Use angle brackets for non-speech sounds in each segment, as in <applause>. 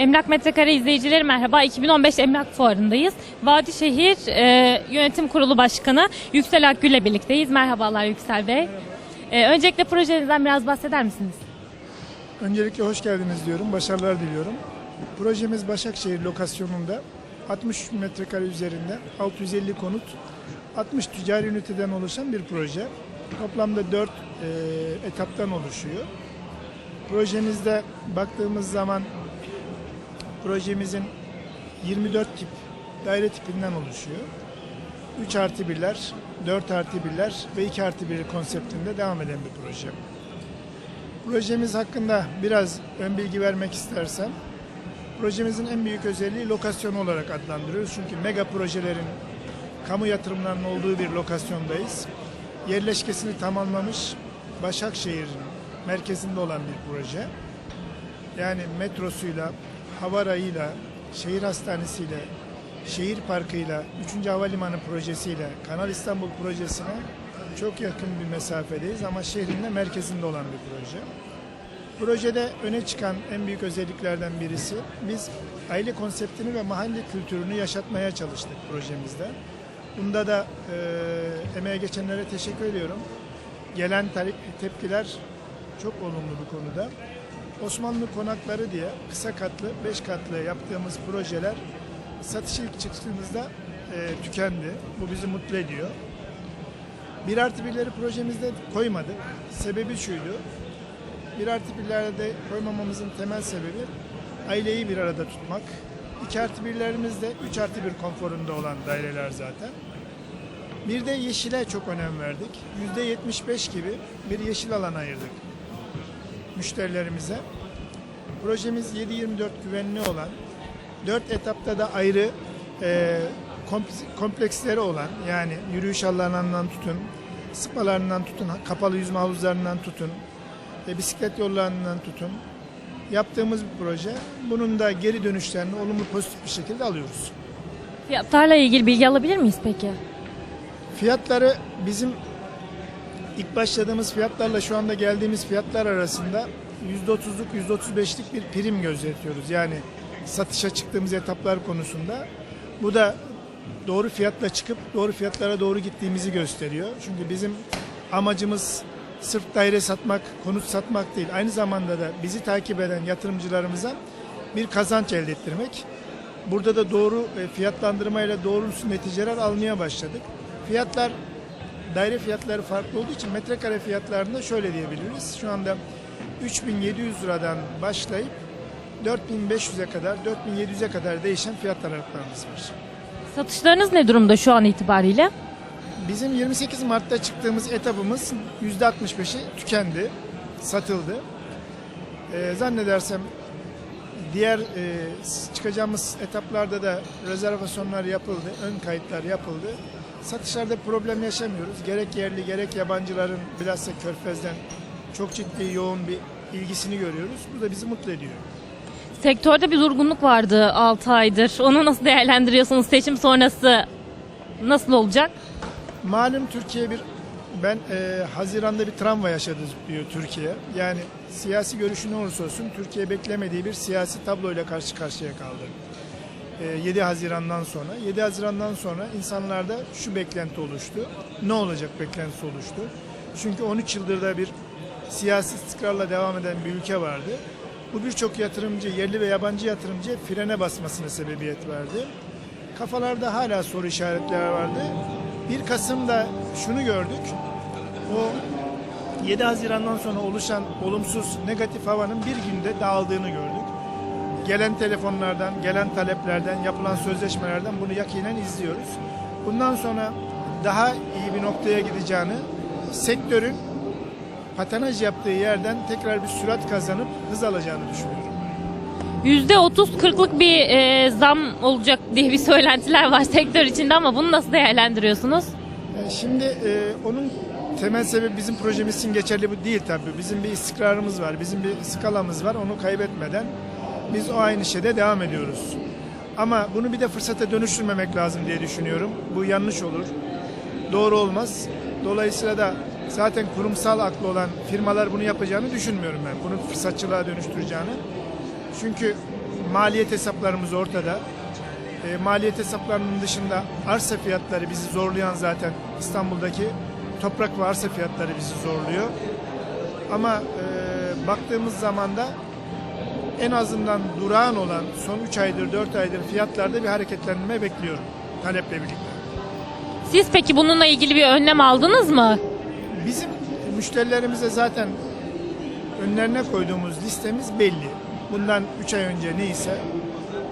Emlak Metrekare izleyicileri merhaba. 2015 Emlak Fuarı'ndayız. Vadişehir e, Yönetim Kurulu Başkanı Yüksel Akgül ile birlikteyiz. Merhabalar Yüksel Bey. E, öncelikle projenizden biraz bahseder misiniz? Öncelikle hoş geldiniz diyorum, başarılar diliyorum. Projemiz Başakşehir lokasyonunda 63 metrekare üzerinde 650 konut, 60 ticari üniteden oluşan bir proje. Toplamda 4 etaptan oluşuyor. Projemizde baktığımız zaman projemizin 24 tip daire tipinden oluşuyor. 3 artı 1'ler, 4 artı 1'ler ve 2 artı 1 konseptinde devam eden bir proje. Projemiz hakkında biraz ön bilgi vermek istersem, projemizin en büyük özelliği lokasyon olarak adlandırıyoruz. Çünkü mega projelerin kamu yatırımlarının olduğu bir lokasyondayız. Yerleşkesini tamamlamış Başakşehir'in merkezinde olan bir proje. Yani metrosuyla, havarayıyla, şehir hastanesiyle, şehir parkıyla, 3. Havalimanı projesiyle, Kanal İstanbul projesine çok yakın bir mesafedeyiz ama şehrin de merkezinde olan bir proje. Projede öne çıkan en büyük özelliklerden birisi biz aile konseptini ve mahalle kültürünü yaşatmaya çalıştık projemizde. Bunda da e, emeğe geçenlere teşekkür ediyorum. Gelen tepkiler çok olumlu bu konuda. Osmanlı konakları diye kısa katlı, beş katlı yaptığımız projeler satış ilk çıktığımızda e, tükendi. Bu bizi mutlu ediyor. Bir artı birleri projemizde koymadık. Sebebi şuydu. Bir artı birlerde koymamamızın temel sebebi aileyi bir arada tutmak. İki artı birlerimiz de üç artı bir konforunda olan daireler zaten. Bir de yeşile çok önem verdik. Yüzde 75 gibi bir yeşil alan ayırdık müşterilerimize. Projemiz 7-24 güvenli olan, 4 etapta da ayrı e, komp- kompleksleri olan yani yürüyüş alanlarından tutun, spalarından tutun, kapalı yüzme havuzlarından tutun, e, bisiklet yollarından tutun yaptığımız bir proje. Bunun da geri dönüşlerini olumlu pozitif bir şekilde alıyoruz. Fiyatlarla ilgili bilgi alabilir miyiz peki? Fiyatları bizim ilk başladığımız fiyatlarla şu anda geldiğimiz fiyatlar arasında %30'luk %35'lik bir prim gözetiyoruz. Yani satışa çıktığımız etaplar konusunda. Bu da doğru fiyatla çıkıp doğru fiyatlara doğru gittiğimizi gösteriyor. Çünkü bizim amacımız sırf daire satmak, konut satmak değil. Aynı zamanda da bizi takip eden yatırımcılarımıza bir kazanç elde ettirmek. Burada da doğru e, fiyatlandırmayla doğru neticeler almaya başladık. Fiyatlar daire fiyatları farklı olduğu için metrekare fiyatlarında şöyle diyebiliriz. Şu anda 3700 liradan başlayıp 4500'e kadar, 4700'e kadar değişen fiyat aralıklarımız var. Satışlarınız ne durumda şu an itibariyle? Bizim 28 Mart'ta çıktığımız etapımız %65'i tükendi, satıldı. Ee, zannedersem diğer e, çıkacağımız etaplarda da rezervasyonlar yapıldı, ön kayıtlar yapıldı. Satışlarda problem yaşamıyoruz. Gerek yerli gerek yabancıların bilhassa Körfez'den çok ciddi yoğun bir ilgisini görüyoruz. Bu da bizi mutlu ediyor. Sektörde bir durgunluk vardı 6 aydır. Onu nasıl değerlendiriyorsunuz? Seçim sonrası nasıl olacak? Malum Türkiye bir ben e, Haziran'da bir travma yaşadı diyor Türkiye. Yani siyasi görüşü ne olursa olsun Türkiye beklemediği bir siyasi tabloyla karşı karşıya kaldı. E, 7 Haziran'dan sonra 7 Haziran'dan sonra insanlarda şu beklenti oluştu. Ne olacak beklentisi oluştu. Çünkü 13 yıldır da bir siyasi istikrarla devam eden bir ülke vardı. Bu birçok yatırımcı, yerli ve yabancı yatırımcı frene basmasına sebebiyet verdi. Kafalarda hala soru işaretleri vardı. 1 Kasım'da şunu gördük. O 7 Haziran'dan sonra oluşan olumsuz negatif havanın bir günde dağıldığını gördük. Gelen telefonlardan, gelen taleplerden, yapılan sözleşmelerden bunu yakinen izliyoruz. Bundan sonra daha iyi bir noktaya gideceğini, sektörün patenaj yaptığı yerden tekrar bir sürat kazanıp hız alacağını düşünüyorum. %30-40'lık bir e, zam olacak diye bir söylentiler var <laughs> sektör içinde ama bunu nasıl değerlendiriyorsunuz? E, Şimdi e, onun temel sebebi bizim projemiz için geçerli bu değil tabii. Bizim bir istikrarımız var, bizim bir skalamız var. Onu kaybetmeden biz o aynı şeyde devam ediyoruz. Ama bunu bir de fırsata dönüştürmemek lazım diye düşünüyorum. Bu yanlış olur. Doğru olmaz. Dolayısıyla da zaten kurumsal aklı olan firmalar bunu yapacağını düşünmüyorum ben. Bunu fırsatçılığa dönüştüreceğini. Çünkü maliyet hesaplarımız ortada. E, maliyet hesaplarının dışında arsa fiyatları bizi zorlayan zaten İstanbul'daki toprak ve arsa fiyatları bizi zorluyor. Ama e, baktığımız zaman da en azından durağan olan son 3 aydır 4 aydır fiyatlarda bir hareketlenme bekliyorum taleple birlikte. Siz peki bununla ilgili bir önlem aldınız mı? Bizim müşterilerimize zaten önlerine koyduğumuz listemiz belli. Bundan 3 ay önce neyse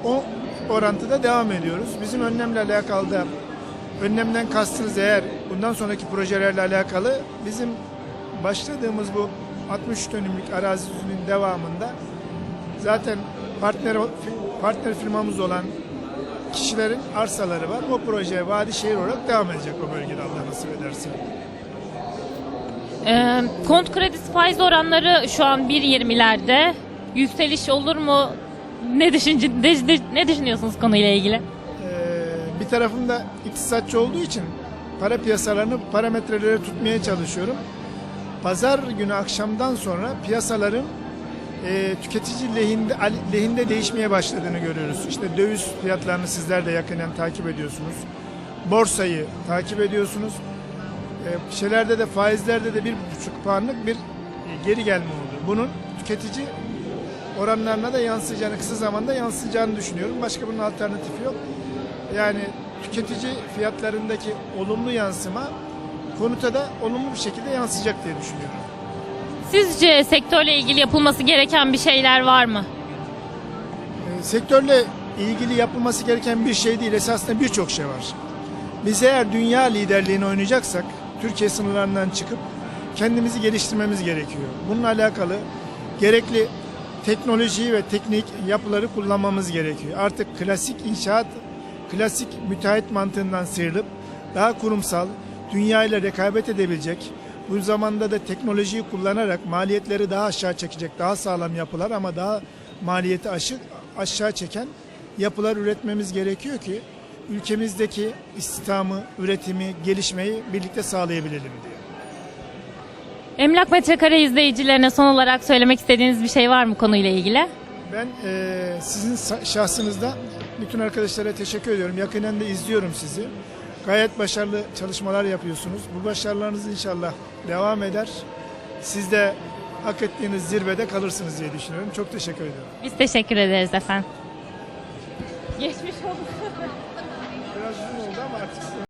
o orantıda devam ediyoruz. Bizim önlemle alakalı da önlemden kastınız eğer bundan sonraki projelerle alakalı bizim başladığımız bu 63 dönümlük arazinin devamında zaten partner partner firmamız olan kişilerin arsaları var. O proje vadi şehir olarak devam edecek o bölgede Allah nasip ederse. Ee, kont kredisi faiz oranları şu an 1.20'lerde. Yükseliş olur mu? Ne, düşünce, ne, düşünüyorsunuz konuyla ilgili? Ee, bir tarafım da iktisatçı olduğu için para piyasalarını parametrelere tutmaya çalışıyorum. Pazar günü akşamdan sonra piyasaların e, tüketici lehinde, lehinde değişmeye başladığını görüyoruz. İşte döviz fiyatlarını sizler de yakinen takip ediyorsunuz. Borsayı takip ediyorsunuz. E, şeylerde de faizlerde de bir buçuk puanlık bir e, geri gelme oldu. Bunun tüketici oranlarına da yansıyacağını, kısa zamanda yansıyacağını düşünüyorum. Başka bunun alternatifi yok. Yani tüketici fiyatlarındaki olumlu yansıma konuta da olumlu bir şekilde yansıyacak diye düşünüyorum. Sizce sektörle ilgili yapılması gereken bir şeyler var mı? E, sektörle ilgili yapılması gereken bir şey değil, esasında birçok şey var. Biz eğer dünya liderliğini oynayacaksak, Türkiye sınırlarından çıkıp kendimizi geliştirmemiz gerekiyor. Bununla alakalı gerekli teknolojiyi ve teknik yapıları kullanmamız gerekiyor. Artık klasik inşaat, klasik müteahhit mantığından sıyrılıp daha kurumsal, dünya ile rekabet edebilecek, bu zamanda da teknolojiyi kullanarak maliyetleri daha aşağı çekecek, daha sağlam yapılar ama daha maliyeti aşı, aşağı çeken yapılar üretmemiz gerekiyor ki ülkemizdeki istihdamı, üretimi, gelişmeyi birlikte sağlayabilelim diye. Emlak Metrekare izleyicilerine son olarak söylemek istediğiniz bir şey var mı konuyla ilgili? Ben eee, sizin şahsınızda bütün arkadaşlara teşekkür ediyorum. Yakinen de izliyorum sizi. Gayet başarılı çalışmalar yapıyorsunuz. Bu başarılarınız inşallah devam eder. Siz de hak ettiğiniz zirvede kalırsınız diye düşünüyorum. Çok teşekkür ediyorum. Biz teşekkür ederiz efendim. Geçmiş olsun. Biraz uzun oldu ama artık